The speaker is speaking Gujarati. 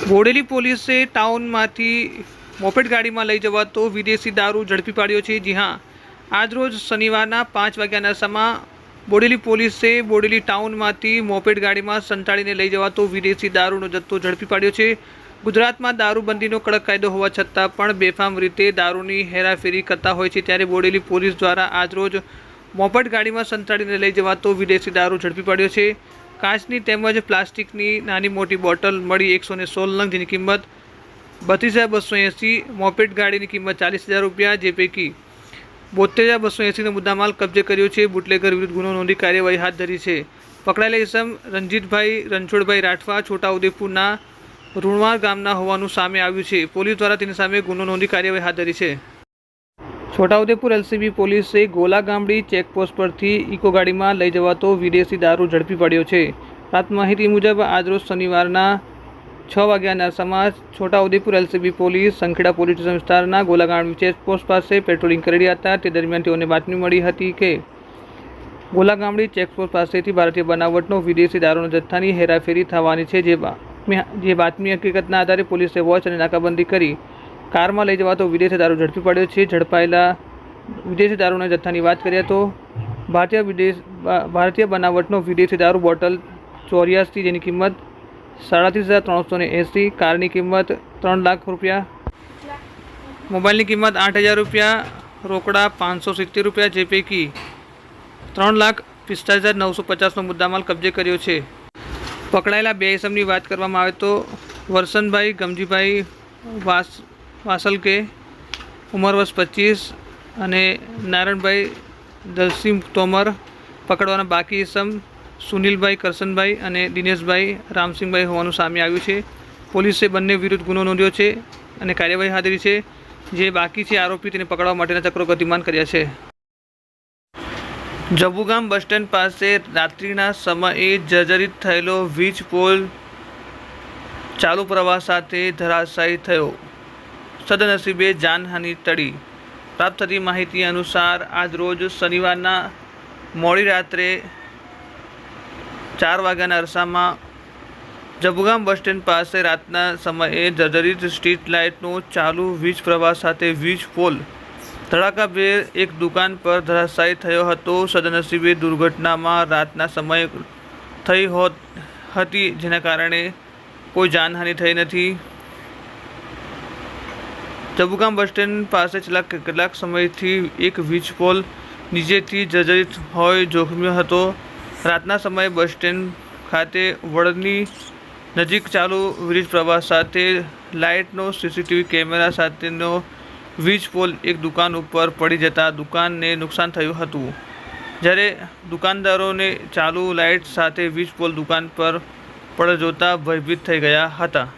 બોડેલી પોલીસે ટાઉનમાંથી મોપેડ ગાડીમાં લઈ જવાતો વિદેશી દારૂ ઝડપી પાડ્યો છે. જી હા આજરોજ શનિવારના પાંચ વાગ્યાના સમા બોડેલી પોલીસે બોડેલી ટાઉનમાંથી મોપેડ ગાડીમાં સંતાડીને લઈ જવાતો વિદેશી દારૂનો જથ્થો ઝડપી પાડ્યો છે. ગુજરાતમાં દારૂબંધીનો કડક કાયદો હોવા છતાં પણ બેફામ રીતે દારૂની હેરાફેરી કરતા હોય છે ત્યારે બોડેલી પોલીસ દ્વારા આજરોજ મોપેડ ગાડીમાં સંતાડીને લઈ જવાતો વિદેશી દારૂ ઝડપી પાડ્યો છે. કાચની તેમજ પ્લાસ્ટિકની નાની મોટી બોટલ મળી એકસો ને સોળ નંગ જેની કિંમત બત્રીસ હજાર બસો એંસી મોપેટ ગાડીની કિંમત ચાલીસ હજાર રૂપિયા, જે પૈકી બોતેર હજાર બસો એંસીનો મુદ્દામાલ કબજે કર્યો છે. બુટલેગર વિરુદ્ધ ગુનો નોંધી કાર્યવાહી હાથ ધરી છે. પકડાયેલા ઇસમ રણજીતભાઈ રણછોડભાઈ રાઠવા, છોટાઉદેપુરના રૂણવાર ગામના હોવાનું સામે આવ્યું છે. પોલીસ દ્વારા તેની સામે ગુનો નોંધી કાર્યવાહી હાથ ધરી છે. છોટાઉદેપુર એલસીબી પોલીસે ગોલા ગામડી ચેકપોસ્ટ પરથી ઇકો ગાડીમાં લઈ જવાતો વિદેશી દારૂ ઝડપી પડ્યો છે. પ્રાપ્ત માહિતી મુજબ આજરોજ શનિવારના છ વાગ્યાના સમાજ Chhota Udepur LCB police Sankheda police station વિસ્તારના ગોલા ગામડી ચેકપોસ્ટ પાસે પેટ્રોલિંગ કરી રહ્યા હતા. તે દરમિયાન તેઓને બાતમી મળી હતી કે, ગોલા ગામડી ચેકપોસ્ટ પાસેથી ભારતીય બનાવટનો વિદેશી દારૂનો જથ્થાની હેરાફેરી થવાની છે, જે જે બાતમી હકીકતના આધારે પોલીસે વોચ અને નાકાબંધી કરી કારમાં લઈ જવાતો વિદેશી દારૂ ઝડપી પડ્યો છે. ઝડપાયેલા વિદેશી દારૂના જથ્થાની વાત કરીએ તો ભારતીય વિદેશ ભારતીય બનાવટનો વિદેશી દારૂ બોટલ ચોર્યાસી જેની કિંમત સાડત્રીસ હજાર ત્રણસો ને એંસી, કારની કિંમત ત્રણ લાખ રૂપિયા, મોબાઈલની કિંમત આઠ હજાર રૂપિયા, રોકડા પાંચસો સિત્તેર રૂપિયા જે પૈકી ત્રણ લાખ પિસ્તાલીસ હજાર નવસો પચાસનો મુદ્દામાલ કબજે કર્યો છે. પકડાયેલા બે ઇસમની વાત કરવામાં આવે તો વરસનભાઈ, ગમજીભાઈ વાસ વાસલકે ઉંમર વર્ષ પચીસ અને નારાયણભાઈ દલસિંહ તોમર પકડવાના બાકી ઇસમ સુનિલભાઈ, કરશનભાઈ અને દિનેશભાઈ રામસિંહભાઈ હોવાનું સામે આવ્યું છે. પોલીસે બંને વિરુદ્ધ ગુનો નોંધ્યો છે અને કાર્યવાહી હાથ છે. જે બાકી છે આરોપી તેને પકડવા માટેના ચક્રો ગતિમાન કર્યા છે. જબુગામ બસ સ્ટેન્ડ પાસે રાત્રિના સમયે જર્જરિત થયેલો વીજ પોલ ચાલુ પ્રવાહ સાથે ધરાશાયી થયો. સદનસીબે જાનહાનિ ટળી. પ્રાપ્ત થતી માહિતી અનુસાર, આજ રોજ શનિવારના મોડી રાત્રે ચાર વાગ્યાના અરસામાં જબુગામ બસ સ્ટેન્ડ પાસે રાતના સમયે જર્જરિત સ્ટ્રીટ લાઇટનો ચાલુ વીજ પ્રવાહ સાથે વીજ પોલ ધડાકાભેર એક દુકાન પર ધરાશાયી થયો હતો. સદનસીબે દુર્ઘટનામાં રાતના સમયે થઈ હોત હતી, જેના કારણે કોઈ જાનહાનિ થઈ નથી. જબુગામ બસ સ્ટેન્ડ પાસે છેલ્લા કેટલાક સમયથી એક વીજ પોલ નીચેથી જર્જરિત હોય જોખમ્યો હતો. રાતના સમયે બસ સ્ટેન્ડ ખાતે વડની નજીક ચાલુ વીજ પ્રવાહ સાથે લાઇટનો સીસીટીવી કેમેરા સાથેનો વીજ પોલ એક દુકાન ઉપર પડી જતાં દુકાનને નુકસાન થયું હતું. જ્યારે દુકાનદારોને ચાલુ લાઇટ સાથે વીજ પોલ દુકાન પર પડ જોતા ભયભીત થઈ ગયા હતા.